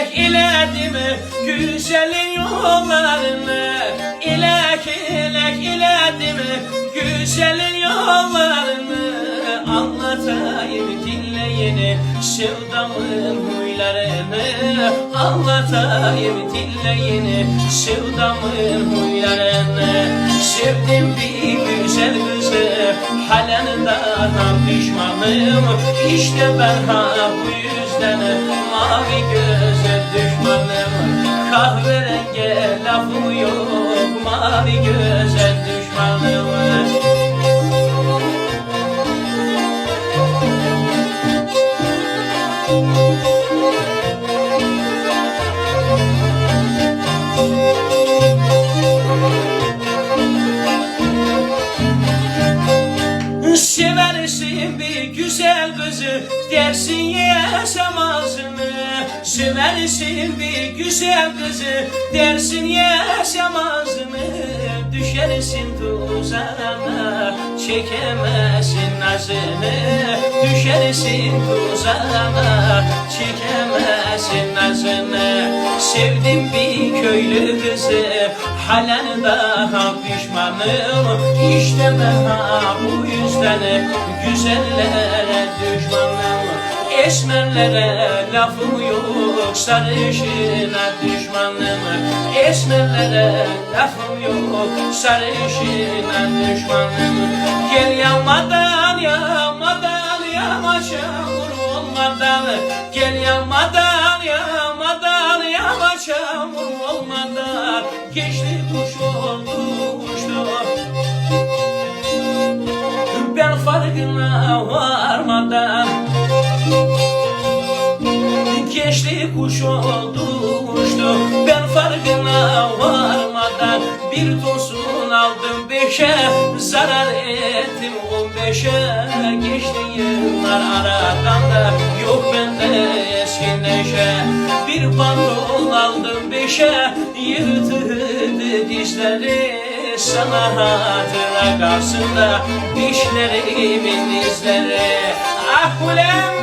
ilek iledim güzelin yollarını. İlek ilek iledim güzelin yollarını. Anlatayım dinleyin sevdamın huylarını. Anlatayım dinleyin sevdamın huylarını. Sevdim bir güzel kızı halen daha pişmanım. İşte ben ha bu yüzden mavi göze አክብረኝ ለፉ Seversin bir güzel kızı. Dersin yaşamazını Düşersin tuzağına. Çekemezsin nazını Düşersin tuzağına. Çekemezsin nazını. Sevdim bir köylü kızı halen daha pişmanım. İşte ben bu yüzden güzellere düşmanım Esmerlere lafım yok sarışına düşmanım Esmerlere lafım yok sarışına düşmanım Gel yanmadan yanmadan yama çamur olmadan Gel yanmadan yanmadan yama çamur olmadan Geçti kuş oldu uçtu. Ben farkına varmadan Geçti kuş oldu uçtu Ben farkına varmadan Bir tosun aldım beşe. Zarar ettim on beşe. Geçti yıllar aradan da Yok bende eski neşe. Bir pantol aldım beşe. Yırtıldı dişleri sana hatıra kalsın da dişlerimin izleri. Ah ulan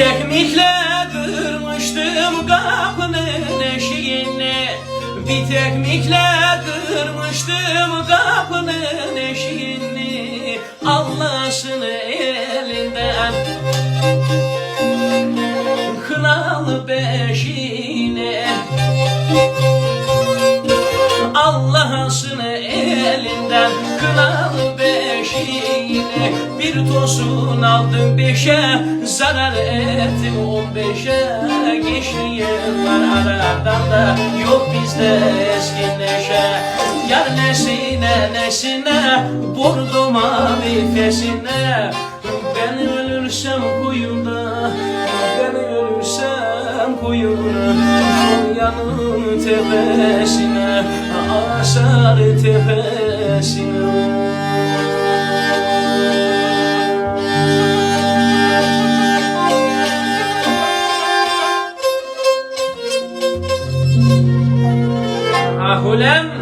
Bir tekmikle kırmıştım kapının eşiğini. Bir tekmikle kırmıştım kapının eşiğini. Allah'sını elinden Kınalı beşiğini Allah'sını elinden Bir tosun aldım beşe zarar ettim on beşe. Geçti yıllar aradan da yok bizde eski neşe. Yar nesine nesine vurdu mavi fesine. Ben ölürsem kuyuda ben ölürsem kuyuna Yanın tepesine Asar tepesine Ah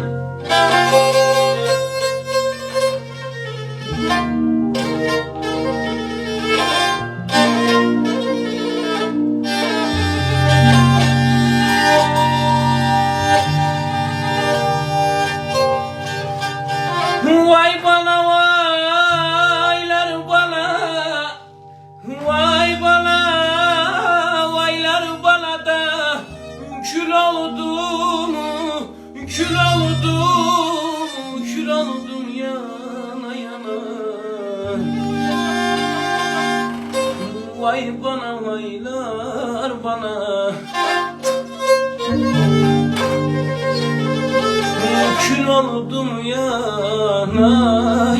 oldum yana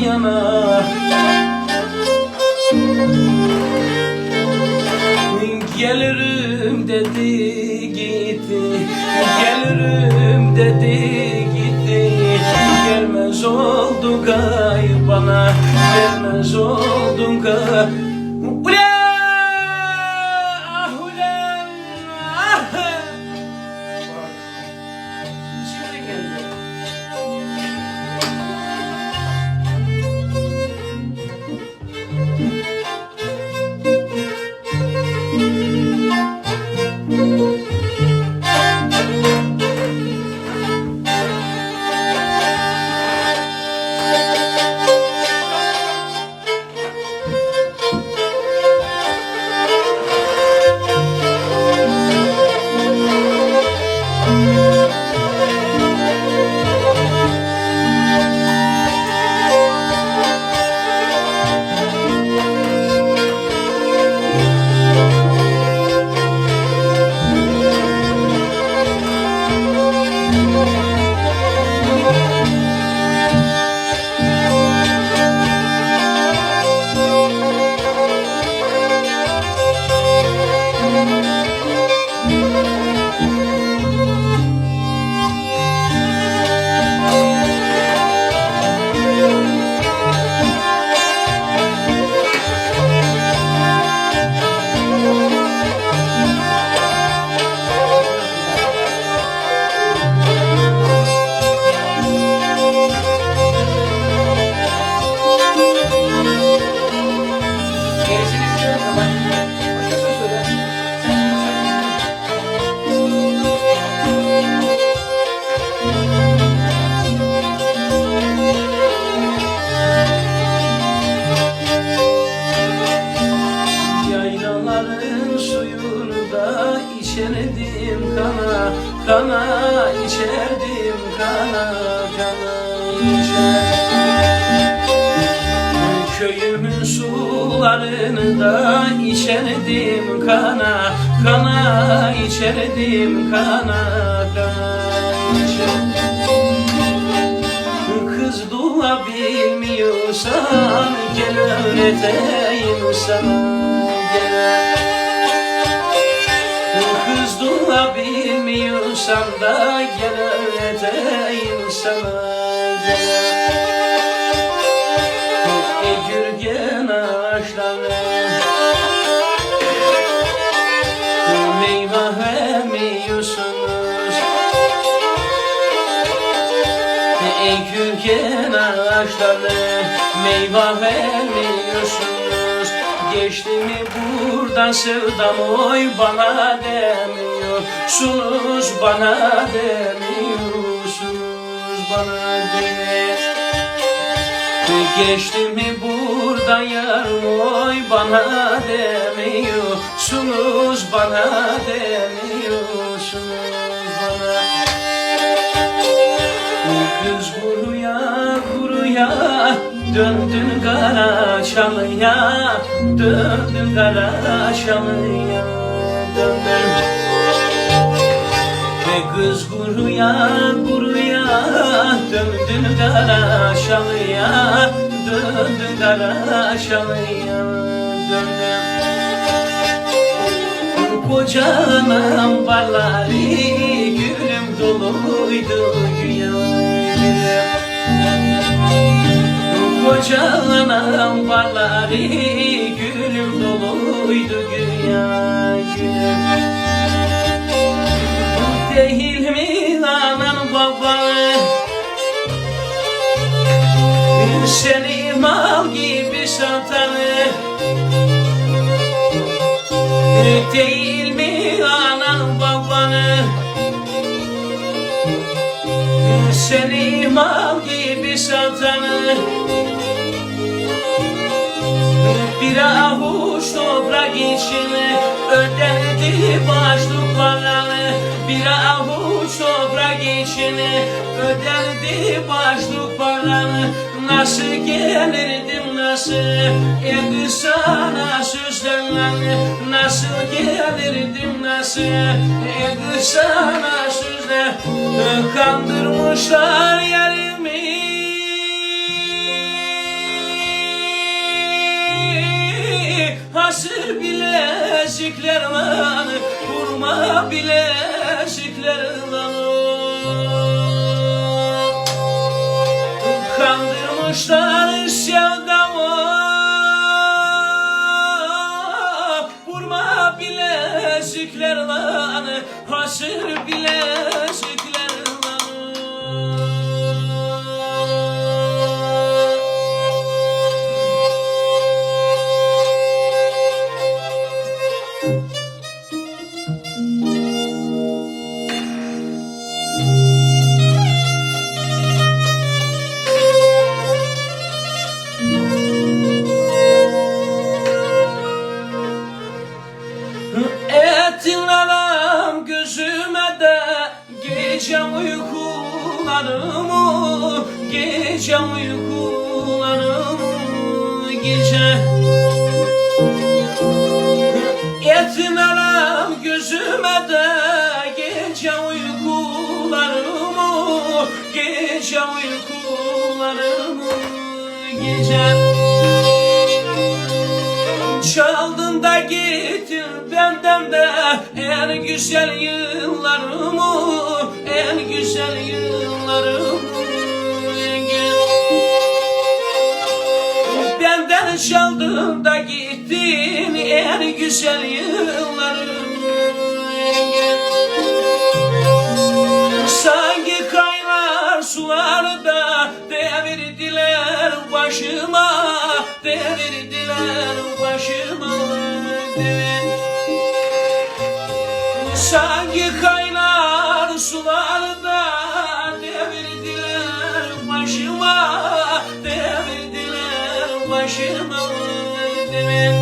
yana. Gelirim dedi gitti. Gelirim dedi gitti. Gelmez oldu galiba olmaz oldum ka Ula! Kana içerdim kana kana içerdim. Köyümün sularını da içerdim kana Kana içerdim kana kana içerdim. Kız dua bilmiyorsan gel öğreteyim sana gel Bilmiyorsan da gel öğreteyim sana gel Ey gürgen ağaçları Meyve vermiyorsunuz Ey gürgen ağaçları Meyve vermiyorsunuz Geçti mi buradan sevdam oy bana demiyorsunuz Bana demiyorsunuz Bana demiyorsunuz Geçti mi buradan yarım oy bana demiyorsunuz bana demiyorsunuz bana. Kız kuruya kuruya döndün kara çalıya döndün kara çalıya döndün ve kız kuruya kuruya döndün kara şalıya döndün kara şalıya döndün Kocanın barları gülüm doluydu güya Kocanın barları gülüm doluydu güya gülüm değil mi anan baban Seni mal gibi satan Değil mi anan babanı Seni mal gibi satan bir avuç toprak için öderdi başlıklarını için öderdi başlıklarını Nasıl gelirdim nasıl e sana sözlerle? Nasıl gelirdim nasıl e sana sözle Kandırmışlar yerimi. Hasır bilezikler lan Vurma bilezikler lan Kandırmışlar sevdamı uykularımı Gece uykularımı Gece. Aram gözüme de Gece uykularımı Gece uykularımı Gece. Çaldın da gittin benden de en güzel yıllarımı güzel yıllarımı Benden çaldın da gittin en güzel yıllarımı Sanki kaynar sularda devirdiler başıma Devir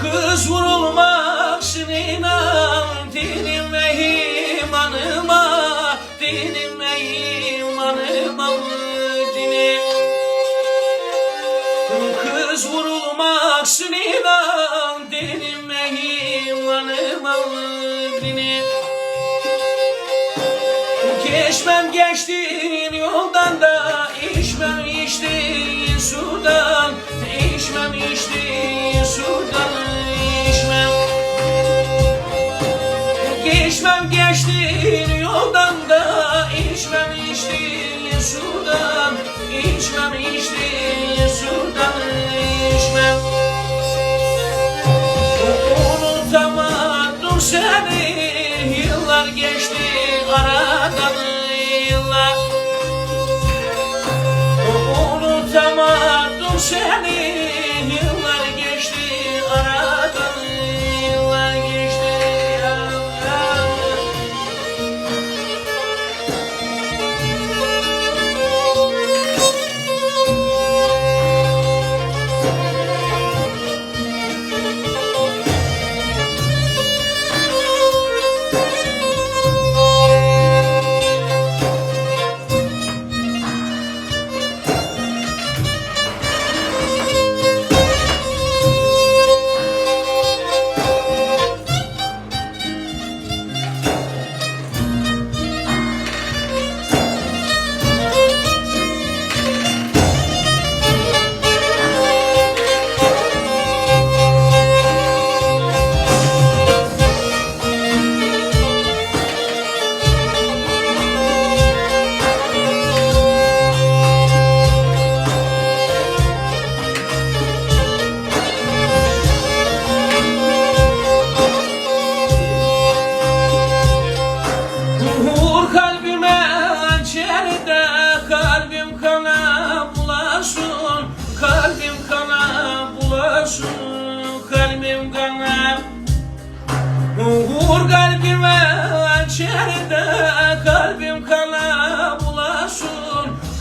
Kız vurulmaksın inan dinim ve imanıma Dinim ve imanıma dinim Kız vurulmaksın inan dinim ve imanıma dinim Geçmem geçtiğin sudan içmem içtiğin sudan içmem Geçmem geçtiğin yoldan da içmem içtiğin sudan içmem içtiğin sudan içmem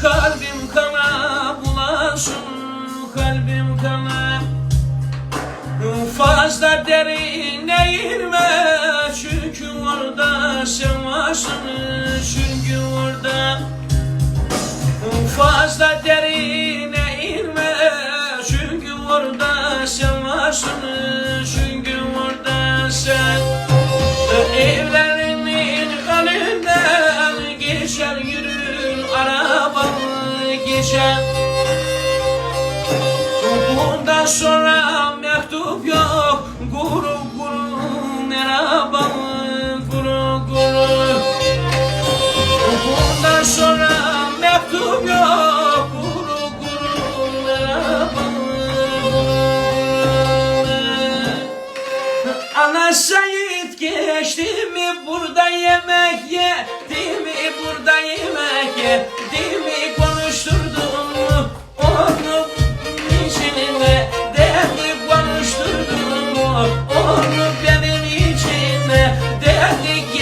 kalbim kana bulasın kalbim kana. Fazla derine girme Çünkü orada sen varsın Çünkü orada. Fazla derine inme Çünkü orada sen varsın sonra mektup yok. Guru guru merhaba Guru guru. Bundan sonra mektup yok. Guru merhaba Guru guru. Ana ki geçti mi burada yemek ye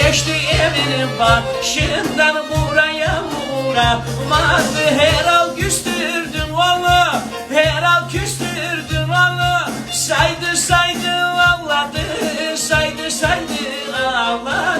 geçti evinin başından buraya uğramadı Her al küstürdün valla Her al küstürdün valla. Saydı saydı ağladı Saydı saydı ağladı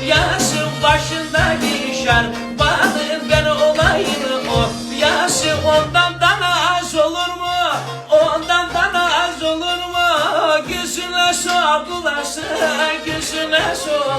o Yasın başındaki şarkının ben olayım o Yası ondan daha az olur mu? Ondan daha az olur mu? Gözüne sokulasın, gözüne sokulasın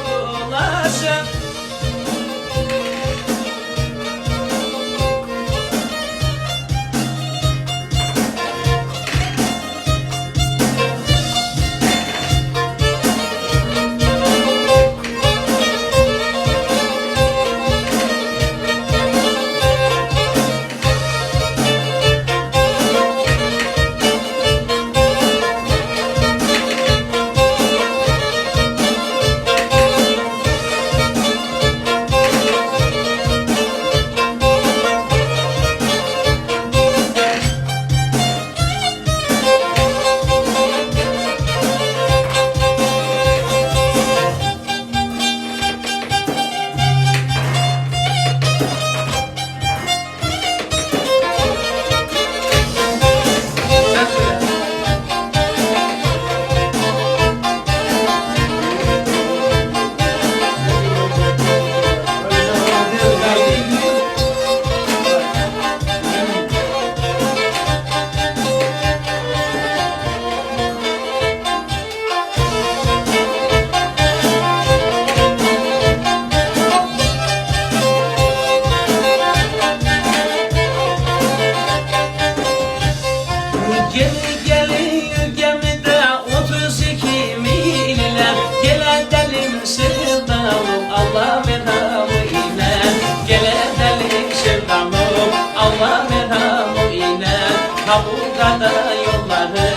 Ha bu kadar yolları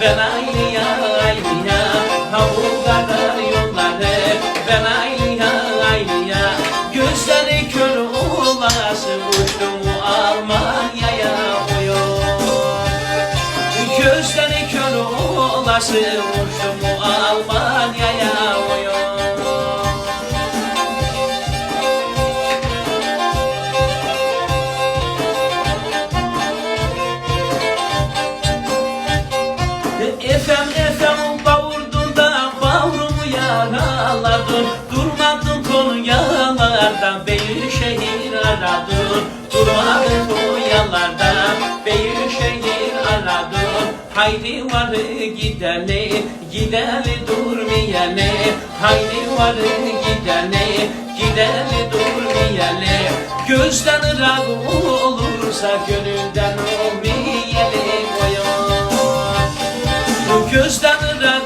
ben aylıya aylıya Ha bu kadar yolları ben aylıya aylıya Gözleri kör olası uçtumu Almanya'ya Gözleri kör olası uçtumu Almanya'ya yaraladın. Durmadın konuyalardan Beyir şehir aradın. Durmadın konuyalardan Beyir şehir aradın. Haydi varı gideli Gideli durmayeli Haydi varı gideli Gideli durmayeli Gözden ırak olursa Gönülden olmayeli Gözden ırak